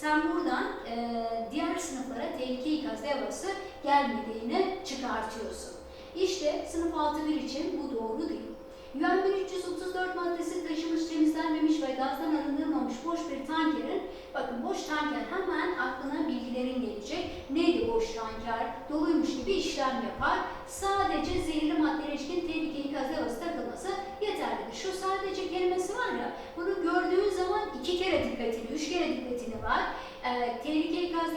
sen buradan e, diğer sınıflara tehlike ikaz levhası gelmediğini çıkartıyorsun. İşte sınıf 6.1 için bu doğru değil. UN 1334 maddesi taşımış, temizlenmemiş ve gazdan arındırılmamış boş bir tankerin, bakın boş tanker hemen aklına bilgilerin gelecek. Neydi boş tanker? Doluymuş gibi işlem yapar. Sadece zehirli maddeye ilişkin tehlike ikaz levhası takılması yeterlidir. Şu sadece kelimesi var ya, bunu gördüğün zaman iki kere dikkatini, üç kere dikkatini var. Ee, tehlike ikaz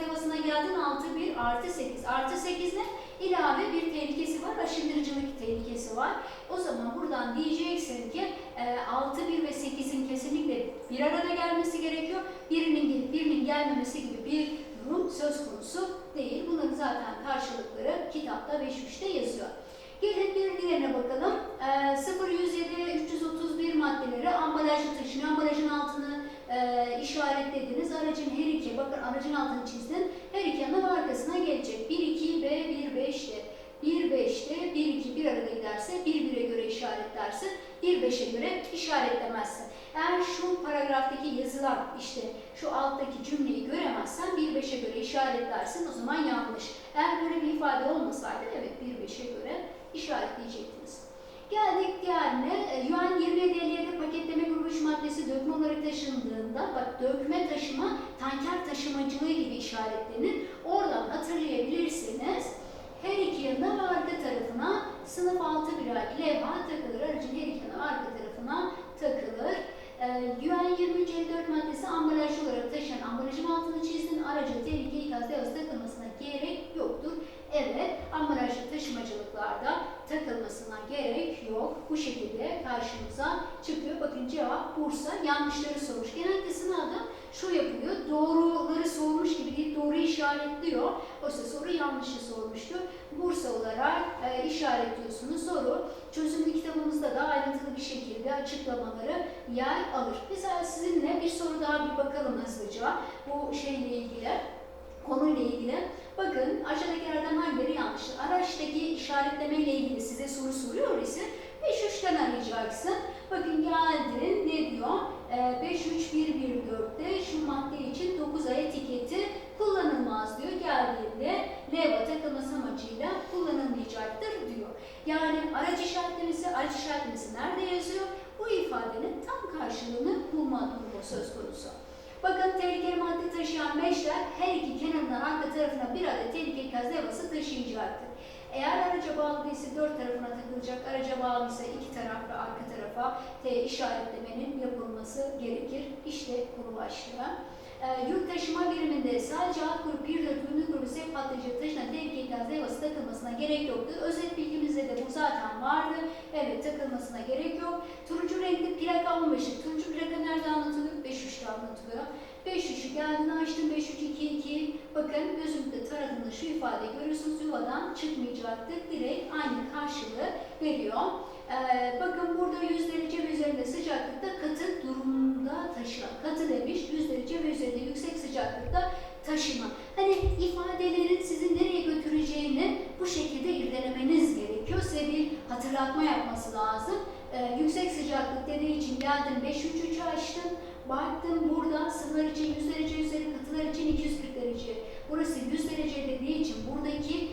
geldin 6 1 artı 8. Artı 8 ne? ilave bir tehlikesi var, aşındırıcılık tehlikesi var. O zaman buradan diyeceksin ki e, 6, 1 ve 8'in kesinlikle bir arada gelmesi gerekiyor. Birinin gelip birinin gelmemesi gibi bir durum söz konusu değil. Bunların zaten karşılıkları kitapta 5.3'te yazıyor. Gelin bir diğerine bakalım. E, 0, 107, 331 maddeleri ambalajlı taşınıyor. Ambalajın altını e, işaretlediniz. Aracın her iki, bakın aracın altını çizdin. Her iki yanına ve arkasına gelecek. 1, 2, B, 1, 5'te. 1, 5'te 1, 2 bir arada giderse 1, 1'e göre işaretlersin. 1, 5'e göre işaretlemezsin. Eğer şu paragraftaki yazılan işte şu alttaki cümleyi göremezsen 1, 5'e göre işaretlersin. O zaman yanlış. Eğer böyle bir ifade olmasaydı evet 1, 5'e göre işaretleyecektiniz. Geldik diğerine. E, UN 2757 paketleme grubu 3 maddesi dökme olarak taşındığında, bak dökme taşıma tanker taşımacılığı gibi işaretlenir. Oradan hatırlayabilirsiniz. Her iki yanına ve arka tarafına sınıf 6 birer levha takılır. Aracın her iki yanına ve arka tarafına takılır. Ee, UN 2354 maddesi ambalajlı olarak taşıyan ambalajın altını çizdin. Aracın tehlike ikaz levhası takılmasına gerek yoktur. Evet, ambalajlı taşımacılıklarda takılmasına gerek yok. Bu şekilde karşımıza çıkıyor. Bakın cevap Bursa. Yanlışları sormuş. Genellikle sınavda şu yapılıyor. Doğruları sormuş gibi değil, doğru işaretliyor. Oysa soru yanlışı sormuştu. Bursa olarak e, işaretliyorsunuz. Soru çözümlü kitabımızda da ayrıntılı bir şekilde açıklamaları yer alır. Mesela sizinle bir soru daha bir hızlıca. Bu şeyle ilgili konuyla ilgili. Bakın aşağıdakilerden hangileri yanlıştır? Araçtaki işaretleme ile ilgili size soru soruyor ise 5-3'ten arayacaksın. Bakın geldin ne diyor? Ee, 53114'te şu madde için 9 ay etiketi kullanılmaz diyor. Geldiğinde leva takılması amacıyla kullanılmayacaktır diyor. Yani araç işaretlemesi, araç işaretlemesi nerede yazıyor? Bu ifadenin tam karşılığını bulma durumu söz konusu. Bakın tehlikeli madde taşıyan meşler her iki kenarından arka tarafına bir adet tehlike ikaz levhası taşıyacaktır. Eğer araca bağlı değilse dört tarafına takılacak, araca bağlıysa iki taraf ve arka tarafa te işaretlemenin yapılması gerekir. İşte konu başlığı. E, yük taşıma biriminde sadece alt grup 1 4 ürünü grubu sep patlayıcı taşınan tehlike ikaz levhası takılmasına gerek yoktur. Özet bilgimizde de bu zaten vardı. Evet takılmasına gerek yok. Turuncu renkli plaka 15'i. Turuncu plaka nerede anlatılıyor? 5-3'te anlatılıyor. 5-3'ü geldiğini açtım. 5-3-2-2. Bakın gözümde taradığında şu ifade görüyorsunuz. Yuvadan çıkmayacaktır. Direkt aynı karşılığı veriyor. Ee, bakın burada 100 derece ve üzerinde sıcaklıkta katı durumda taşıma. Katı demiş 100 derece ve üzerinde yüksek sıcaklıkta taşıma. Hani ifadelerin sizi nereye götüreceğini bu şekilde irdelemeniz gerekiyor. Size bir hatırlatma yapması lazım. Ee, yüksek sıcaklık dediği için geldim 5-3-3'ü açtım. Baktım burada sıvılar için 100 derece üzeri, katılar için 240 derece. Burası 100 derece dediği için buradaki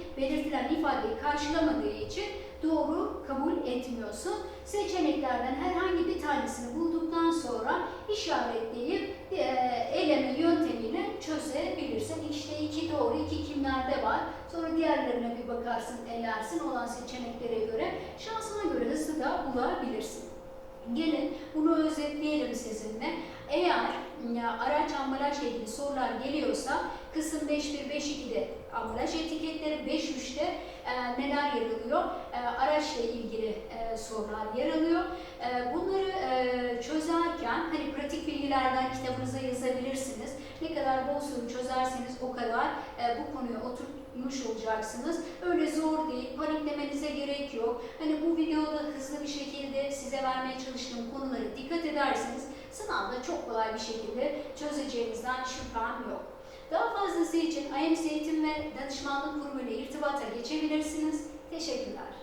ifadeyi karşılamadığı için doğru kabul etmiyorsun. Seçeneklerden herhangi bir tanesini bulduktan sonra işaretleyip e, eleme yöntemiyle çözebilirsin. İşte iki doğru, iki kimlerde var. Sonra diğerlerine bir bakarsın, elersin olan seçeneklere göre. Şansına göre hızlı da bulabilirsin. Gelin bunu özetleyelim sizinle. Eğer araç ambalajla ilgili sorular geliyorsa kısım 5.1-5.2'de ambalaj etiketleri, 5.3'te e, neler yer alıyor? E, araçla ilgili e, sorular yer alıyor. E, bunları e, çözerken hani pratik bilgilerden kitabınıza yazabilirsiniz. Ne kadar bol soru çözerseniz o kadar e, bu konuya oturtmuş olacaksınız. Öyle zor değil, paniklemenize gerek yok. Hani bu videoda hızlı bir şekilde size vermeye çalıştığım konuları dikkat ederseniz sınavda çok kolay bir şekilde çözeceğinizden şüphem yok. Daha fazlası için IMC Eğitim ve Danışmanlık Kurumu ile irtibata geçebilirsiniz. Teşekkürler.